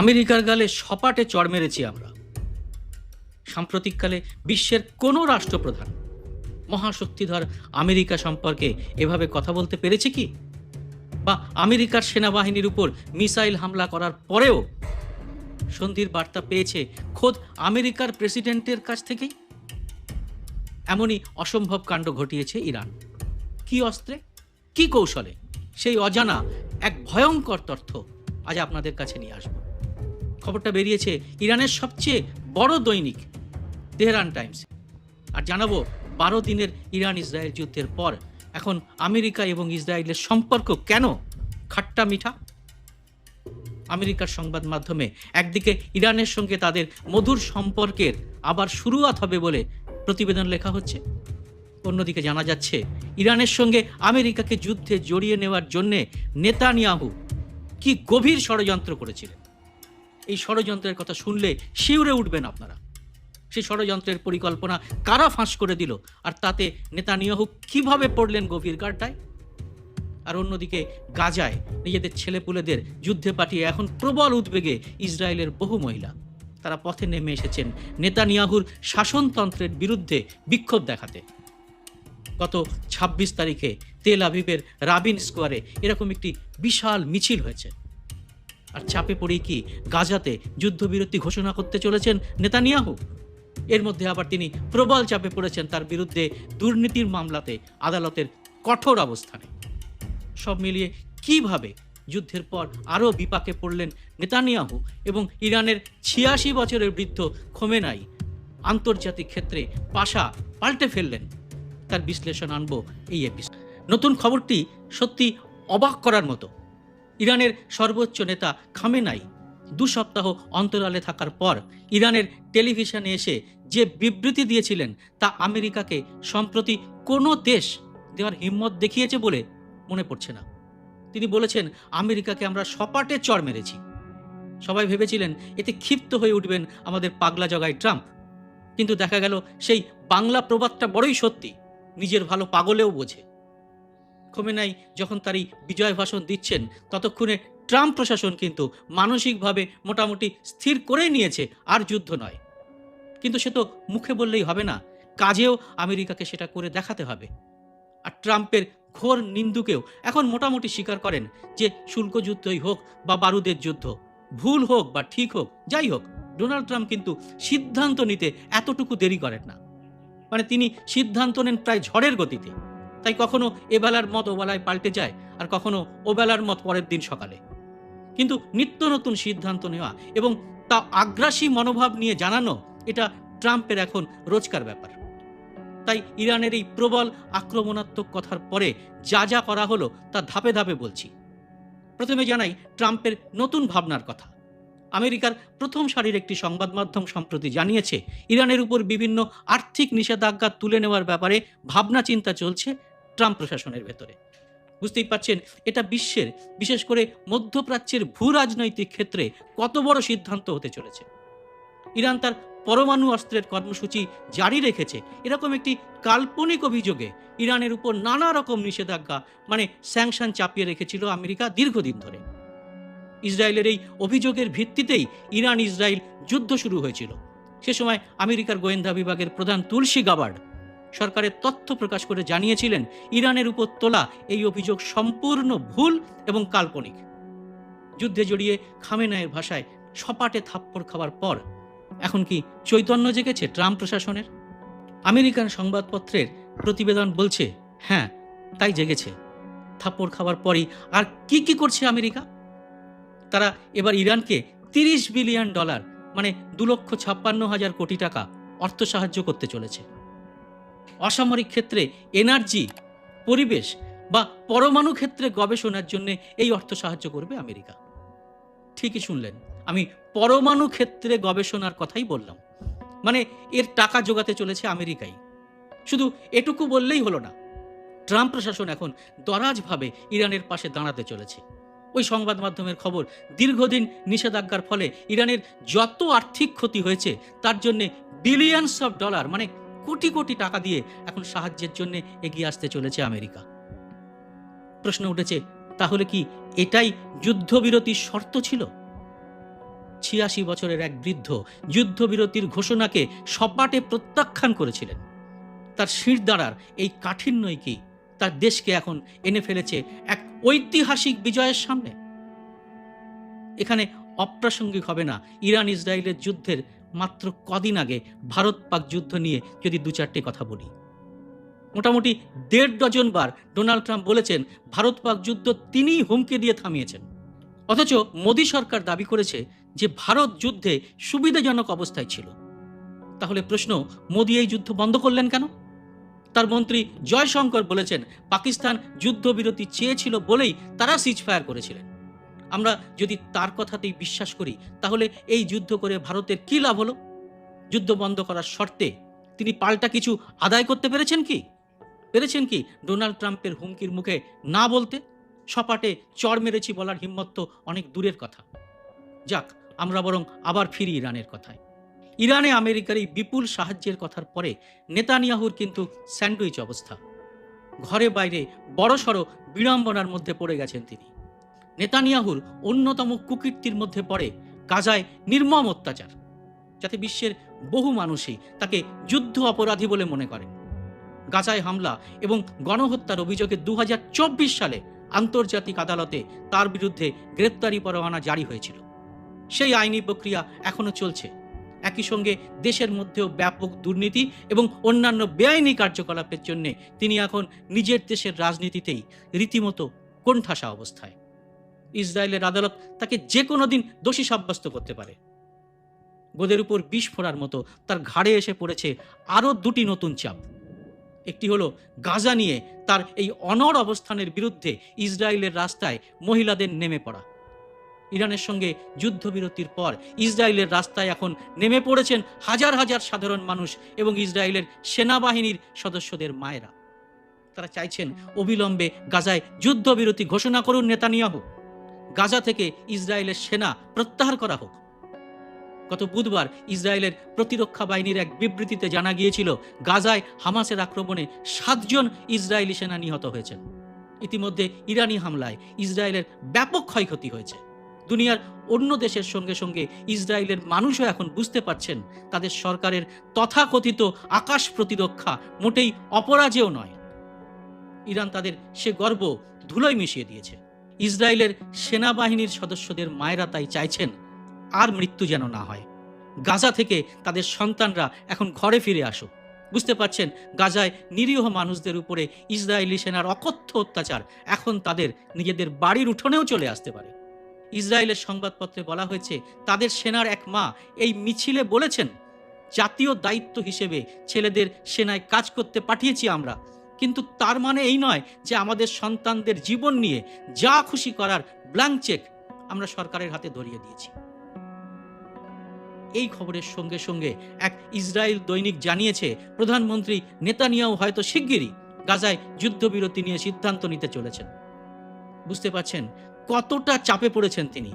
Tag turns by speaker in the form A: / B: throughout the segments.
A: আমেরিকার গালে সপাটে চড় মেরেছি আমরা। সাম্প্রতিককালে বিশ্বের কোনো রাষ্ট্রপ্রধান মহাশক্তিধর আমেরিকা সম্পর্কে এভাবে কথা বলতে পেরেছে কি? বা আমেরিকার সেনাবাহিনীর উপর মিসাইল হামলা করার পরেও সন্ধির বার্তা পেয়েছে খোদ আমেরিকার প্রেসিডেন্টের কাছ থেকেই? এমনই অসম্ভব কাণ্ড ঘটিয়েছে ইরান। কি অস্ত্রে? কি কৌশলে? সেই অজানা এক ভয়ঙ্কর তথ্য আজ আপনাদের কাছে নিয়ে আসব। খবরটা বেরিয়েছে ইরানের সবচেয়ে বড় দৈনিক, তেহরান টাইমস। আর জানাব, বারো দিনের ইরান ইসরায়েল যুদ্ধের পর এখন আমেরিকা এবং ইসরায়েলের সম্পর্ক কেন খাট্টা মিঠা? আমেরিকার সংবাদ মাধ্যমে একদিকে ইরানের সঙ্গে তাদের মধুর সম্পর্কের আবার শুরুয়াত হবে বলে প্রতিবেদন লেখা হচ্ছে। অন্যদিকে জানা যাচ্ছে, ইরানের সঙ্গে আমেরিকাকে যুদ্ধে জড়িয়ে নেওয়ার জন্যে নেতানিয়াহু কি গভীর ষড়যন্ত্র করেছিলেন? এই ষড়যন্ত্রের কথা শুনলে শিউরে উঠবেন আপনারা। সেই ষড়যন্ত্রের পরিকল্পনা কারা ফাঁস করে দিল? আর তাতে নেতানিয়াহু কীভাবে পড়লেন গভীর গাড্ডায় আর অন্যদিকে গাজায় নিজেদের ছেলেপুলেদের যুদ্ধে পাঠিয়ে এখন প্রবল উদ্বেগে ইসরায়েলের বহু মহিলা। তারা পথে নেমে এসেছেন নেতানিয়াহুর শাসনতন্ত্রের বিরুদ্ধে বিক্ষোভ দেখাতে। গত ২৬ তারিখে তেল আবিবের রাবিন স্কোয়ারে এরকম একটি বিশাল মিছিল হয়েছে। আর চাপে পড়েই কি গাজাতে যুদ্ধবিরতি ঘোষণা করতে চলেছেন নেতানিয়াহু? এর মধ্যে আবার তিনি প্রবল চাপে পড়েছেন তার বিরুদ্ধে দুর্নীতির মামলাতে আদালতের কঠোর অবস্থানে। সব মিলিয়ে কীভাবে যুদ্ধের পর আরও বিপাকে পড়লেন নেতানিয়াহু এবং ইরানের ছিয়াশি বছরের বৃদ্ধ খোমেনাই আন্তর্জাতিক ক্ষেত্রে পাশা পাল্টে ফেললেন? তার বিশ্লেষণ আনব এই এপিসোড নতুন খবরটি সত্যি অবাক করার মতো। ইরানের সর্বোচ্চ নেতা খামেনাই দু সপ্তাহ অন্তরালে থাকার পর ইরানের টেলিভিশনে এসে যে বিবৃতি দিয়েছিলেন তা আমেরিকাকে সম্প্রতি কোনো দেশ দেওয়ার হিম্মত দেখিয়েছে বলে মনে পড়ছে না। তিনি বলেছেন, আমেরিকাকে আমরা সপাটে চড় মেরেছি। সবাই ভেবেছিলেন, এতে ক্ষিপ্ত হয়ে উঠবেন আমাদের পাগলা জগাই ট্রাম্প। কিন্তু দেখা গেল, সেই বাংলা প্রবাদটা বড়ই সত্যি। নিজের ভালো পাগলেও বোঝে। খোমেনাই যখন তার এই বিজয় ভাষণ দিচ্ছেন, ততক্ষণে ট্রাম্প প্রশাসন কিন্তু মানসিকভাবে মোটামুটি স্থির করে নিয়েছে, আর যুদ্ধ নয়। কিন্তু সে তো মুখে বললেই হবে না, কাজেও আমেরিকাকে সেটা করে দেখাতে হবে। আর ট্রাম্পের ঘোর নিন্দুকেও এখন মোটামুটি স্বীকার করেন যে শুল্ক যুদ্ধই হোক বা বারুদের যুদ্ধ, ভুল হোক বা ঠিক হোক, যাই হোক, ডোনাল্ড ট্রাম্প কিন্তু সিদ্ধান্ত নিতে এতটুকু দেরি করেন না। মানে তিনি সিদ্ধান্ত নেন প্রায় ঝড়ের গতিতে। তাই কখনো এবেলার মত ওবেলায় পাল্টে যায় আর কখনো ওবেলার মত পরের দিন সকালে। কিন্তু নিত্য নতুন সিদ্ধান্ত নেওয়া এবং তা আগ্রাসী মনোভাব নিয়ে জানানো, এটা ট্রাম্পের এখন রোজকার ব্যাপার। তাই ইরানের এই প্রবল আক্রমণাত্মক কথার পরে যা যা করা হলো তা ধাপে ধাপে বলছি। প্রথমে জানাই ট্রাম্পের নতুন ভাবনার কথা। আমেরিকার প্রথম সারির একটি সংবাদ মাধ্যম সম্প্রতি জানিয়েছে, ইরানের উপর বিভিন্ন আর্থিক নিষেধাজ্ঞা তুলে নেওয়ার ব্যাপারে ভাবনা চিন্তা চলছে ট্রাম্প প্রশাসনের ভেতরে। বুঝতেই পারছেন, এটা বিশ্বের, বিশেষ করে মধ্যপ্রাচ্যের ভূ রাজনৈতিক ক্ষেত্রে কত বড় সিদ্ধান্ত হতে চলেছে। ইরান তার পরমাণু অস্ত্রের কর্মসূচি জারি রেখেছে। এরকম একটি কাল্পনিক অভিযোগে ইরানের উপর নানা রকম নিষেধাজ্ঞা মানে স্যাংশন চাপিয়ে রেখেছিল আমেরিকা দীর্ঘদিন ধরে। ইসরায়েলের এই অভিযোগের ভিত্তিতেই ইরান ইসরায়েল যুদ্ধ শুরু হয়েছিল। সে সময় আমেরিকার গোয়েন্দা বিভাগের প্রধান তুলসী গাবার্ড সরকারের তথ্য প্রকাশ করে জানিয়েছিলেন, ইরানের উপর তোলা এই অভিযোগ সম্পূর্ণ ভুল এবং কাল্পনিক। যুদ্ধে জড়িয়ে খামেনায়ের ভাষায় সপাটে থাপ্পড় খাওয়ার পর, এখন কি চৈতন্য জেগেছে ট্রাম্প প্রশাসনের? আমেরিকান সংবাদপত্রের প্রতিবেদন বলছে হ্যাঁ তাই জেগেছে। থাপ্পড় খাওয়ার পরই আর কি কি করছে আমেরিকা? তারা এবার ইরানকে তিরিশ বিলিয়ন ডলার মানে দু লক্ষ ছাপ্পান্ন হাজার কোটি টাকা অর্থ সাহায্য করতে চলেছে। অসামরিক ক্ষেত্রে এনার্জি, পরিবেশ বা পরমাণু ক্ষেত্রে গবেষণার জন্য এই অর্থ সাহায্য করবে আমেরিকা। ঠিকই শুনলেন, আমি পরমাণু ক্ষেত্রে গবেষণার কথাই বললাম। মানে এর টাকা জোগাতে চলেছে আমেরিকাই। শুধু এটুকু বললেই হলো না, ট্রাম্প প্রশাসন এখন দরাজভাবে ইরানের পাশে দাঁড়াতে চলেছে। ওই সংবাদ মাধ্যমের খবর দীর্ঘদিন নিষেধাজ্ঞার ফলে ইরানের যত আর্থিক ক্ষতি হয়েছে, তার জন্যে বিলিয়নস অফ ডলার মানে কোটি কোটি টাকা দিয়ে এখন সাহায্যের জন্য এগিয়ে আসতে চলেছে আমেরিকা। প্রশ্ন উঠেছে, তাহলে কি এটাই যুদ্ধবিরতির শর্ত ছিল? ছিয়াশি বছরের এক বৃদ্ধ যুদ্ধবিরতির ঘোষণাকে সপাটে প্রত্যাখ্যান করেছিলেন। তার শির দাঁড়ার এই কাঠিন্যই কি তার দেশকে এখন এনে ফেলেছে এক ঐতিহাসিক বিজয়ের সামনে? এখানে অপ্রাসঙ্গিক হবে না ইরান ইসরায়েলের যুদ্ধের মাত্র কদিন আগে ভারত পাক যুদ্ধ নিয়ে যদি দু চারটে কথা বলি। মোটামুটি দেড় ডজন বার ডোনাল্ড ট্রাম্প বলেছেন, ভারত পাক যুদ্ধ তিনিই হুমকি দিয়ে থামিয়েছেন। অথচ মোদী সরকার দাবি করেছে যে ভারত যুদ্ধে সুবিধাজনক অবস্থায় ছিল। তাহলে প্রশ্ন, মোদী এই যুদ্ধ বন্ধ করলেন কেন? তার মন্ত্রী জয়শঙ্কর বলেছেন, পাকিস্তান যুদ্ধবিরতি চেয়েছিল বলেই তারা সিজ ফায়ার করেছিলেন। আমরা যদি তার কথাতেই বিশ্বাস করি, তাহলে এই যুদ্ধ করে ভারতের কী লাভ হলো? যুদ্ধ বন্ধ করার শর্তে তিনি পাল্টা কিছু আদায় করতে পেরেছেন কি? পেরেছেন কি ডোনাল্ড ট্রাম্পের হুমকির মুখে না বলতে? সপাটে চড় মেরেছি বলার হিম্মত তো অনেক দূরের কথা। যাক, আমরা বরং আবার ফিরি ইরানের কথায়। ইরানে আমেরিকার এই বিপুল সাহায্যের কথার পরে নেতানিয়াহুর কিন্তু স্যান্ডউইচ অবস্থা। ঘরে বাইরে বড়সড় বিড়ম্বনার মধ্যে পড়ে গেছেন তিনি। নেতানিয়াহুর অন্যতম কুকীর্তির মধ্যে পড়ে গাজায় নির্মম অত্যাচার, যাতে বিশ্বের বহু মানুষই তাকে যুদ্ধ অপরাধী বলে মনে করেন। গাজায় হামলা এবং গণহত্যার অভিযোগে দু হাজার চব্বিশ সালে আন্তর্জাতিক আদালতে তার বিরুদ্ধে গ্রেপ্তারি পরোয়ানা জারি হয়েছিল। সেই আইনি প্রক্রিয়া এখনও চলছে। একই সঙ্গে দেশের মধ্যেও ব্যাপক দুর্নীতি এবং অন্যান্য বেআইনি কার্যকলাপের জন্য তিনি এখন নিজের দেশের রাজনীতিতেই রীতিমতো কোণঠাসা অবস্থায়। ইসরায়েলের আদালত তাকে যে কোনো দিন দোষী সাব্যস্ত করতে পারে। গোদের উপর বিষ ফোড়ার মতো তার ঘাড়ে এসে পড়েছে আরও দুটি নতুন চাপ। একটি হলো গাজা নিয়ে তার এই অনড় অবস্থানের বিরুদ্ধে ইসরায়েলের রাস্তায় মহিলাদের নেমে পড়া। ইরানের সঙ্গে যুদ্ধবিরতির পর ইসরায়েলের রাস্তায় এখন নেমে পড়েছেন হাজার হাজার সাধারণ মানুষ এবং ইসরায়েলের সেনাবাহিনীর সদস্যদের মায়েরা। তারা চাইছেন অবিলম্বে গাজায় যুদ্ধবিরতি ঘোষণা করুন নেতানিয়াহু। গাজা থেকে ইসরায়েলের সেনা প্রত্যাহার করা হোক। গত বুধবার ইসরায়েলের প্রতিরক্ষা বাহিনীর এক বিবৃতিতে জানা গিয়েছিল, গাজায় হামাসের আক্রমণে সাতজন ইসরায়েলি সেনা নিহত হয়েছেন। ইতিমধ্যে ইরানি হামলায় ইসরায়েলের ব্যাপক ক্ষয়ক্ষতি হয়েছে। দুনিয়ার অন্য দেশের সঙ্গে সঙ্গে ইসরায়েলের মানুষও এখন বুঝতে পারছেন, তাদের সরকারের তথাকথিত আকাশ প্রতিরক্ষা মোটেই অপরাজেয় নয়। ইরান তাদের সে গর্ব ধুলোয় মিশিয়ে দিয়েছে। ইসরায়েলের সেনাবাহিনীর সদস্যদের মায়েরা তাই চাইছেন আর মৃত্যু যেন না হয়। গাজা থেকে তাদের সন্তানরা এখন ঘরে ফিরে আসুক বুঝতে পারছেন, গাজায় নিরীহ মানুষদের উপরে ইসরায়েলি সেনার অকথ্য অত্যাচার এখন তাদের নিজেদের বাড়ির উঠোনেও চলে আসতে পারে। ইসরায়েলের সংবাদপত্রে বলা হয়েছে, তাদের সেনার এক মা এই মিছিলে বলেছেন, জাতীয় দায়িত্ব হিসেবে ছেলেদের সেনায় কাজ করতে পাঠিয়েছি আমরা। কিন্তু তার মানে এই নয় যে আমাদের সন্তানদের জীবন নিয়ে যা খুশি করার ব্ল্যাঙ্ক চেক আমরা সরকারের হাতে ধরিয়ে দিয়েছি। এই খবরের সঙ্গে সঙ্গে এক ইসরায়েল দৈনিক জানিয়েছে, প্রধানমন্ত্রী নেতানিয়াও হয়তো শিগগিরই গাজায় যুদ্ধবিরতি নিয়ে সিদ্ধান্ত নিতে চলেছেন। বুঝতে পারছেন কতটা চাপে পড়েছেন তিনি।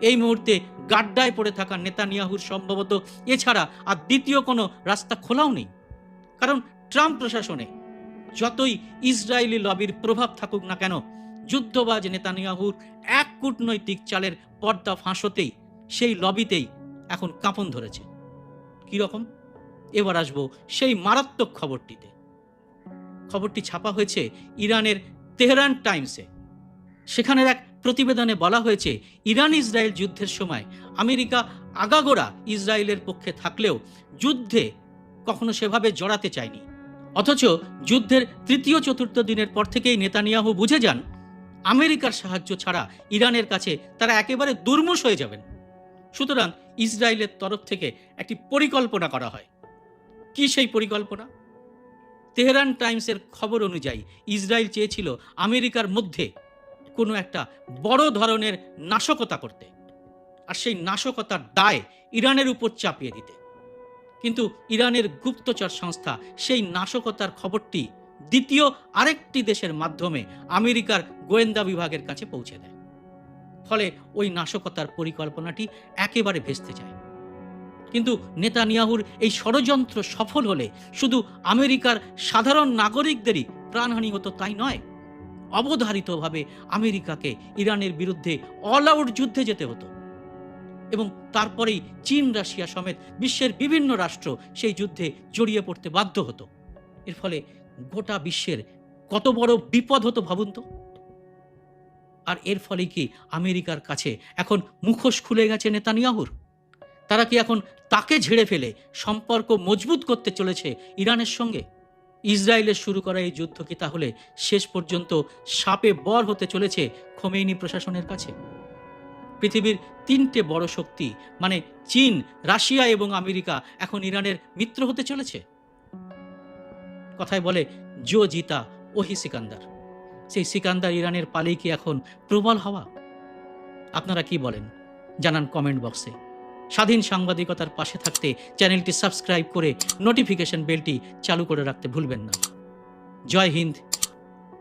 A: এই মুহূর্তে গাড্ডায় পড়ে থাকা নেতানিয়াহুর সম্ভবত এছাড়া আর দ্বিতীয় কোনো রাস্তা খোলাও নেই। কারণ ট্রাম্প প্রশাসনে যতই ইসরায়েলি লবির প্রভাব থাকুক না কেন, যুদ্ধবাজ নেতানিয়াহুর এক কূটনৈতিক চালের পর্দা ফাঁসতেই সেই লবিতেই এখন কাঁপন ধরেছে। কীরকম এবার আসব সেই মারাত্মক খবরটিতে। খবরটি ছাপা হয়েছে ইরানের তেহরান টাইমসে। সেখানের এক প্রতিবেদনে বলা হয়েছে ইরান ইসরায়েল যুদ্ধের সময় আমেরিকা আগাগোড়া ইসরায়েলের পক্ষে থাকলেও যুদ্ধে কখনো সেভাবে জড়াতে চায়নি। অথচ যুদ্ধের তৃতীয় চতুর্থ দিনের পর থেকেই নেতানিয়াহু বুঝে যান, আমেরিকার সাহায্য ছাড়া ইরানের কাছে তারা একেবারে দুর্মুষ হয়ে যাবেন। সুতরাং ইসরায়েলের তরফ থেকে একটি পরিকল্পনা করা হয়। কি সেই পরিকল্পনা? তেহরান টাইমসের খবর অনুযায়ী ইসরায়েল চেয়েছিল আমেরিকার মধ্যে কোনো একটা বড় ধরনের নাশকতা করতে। আর সেই নাশকতার দায় ইরানের উপর চাপিয়ে দিতে। কিন্তু ইরানের গুপ্তচর সংস্থা সেই নাশকতার খবরটি দ্বিতীয় আরেকটি দেশের মাধ্যমে আমেরিকার গোয়েন্দা বিভাগের কাছে পৌঁছে দেয়। ফলে ওই নাশকতার পরিকল্পনাটি একেবারে ভেস্তে যায়। কিন্তু নেতানিয়াহুর এই ষড়যন্ত্র সফল হলে শুধু আমেরিকার সাধারণ নাগরিকদেরই প্রাণহানি হতো তাই নয়, অবধারিতভাবে আমেরিকাকে ইরানের বিরুদ্ধে অল আউট যুদ্ধে যেতে হতো। এবং তারপরেই চীন, রাশিয়া সমেত বিশ্বের বিভিন্ন রাষ্ট্র সেই যুদ্ধে জড়িয়ে পড়তে বাধ্য হতো। এর ফলে গোটা বিশ্বের কত বড় বিপদ হতো ভাবুন তো? আর এর ফলে কি আমেরিকার কাছে এখন মুখোশ খুলে গেছে নেতানিয়াহুর? তারা কি এখন তাকে ঝেড়ে ফেলে সম্পর্ক মজবুত করতে চলেছে ইরানের সঙ্গে? ইসরায়েলের শুরু করা এই যুদ্ধ কি তাহলে শেষ পর্যন্ত সাপে বর হতে চলেছে খোমেইনি প্রশাসনের কাছে? পৃথিবীর তিনটে বড় শক্তি মানে চীন, রাশিয়া এবং আমেরিকা, এখন ইরানের মিত্র হতে চলেছে। কথায় বলে জো জিতা, ওহি সিকান্দার। সেই সিকান্দার ইরানের পালেই কি এখন প্রবল হওয়া? আপনারা কি বলেন? জানান কমেন্ট বক্সে। স্বাধীন সাংবাদিকতার পাশে থাকতে চ্যানেলটি সাবস্ক্রাইব করে নোটিফিকেশন বেলটি চালু করে রাখতে ভুলবেন না। জয় হিন্দ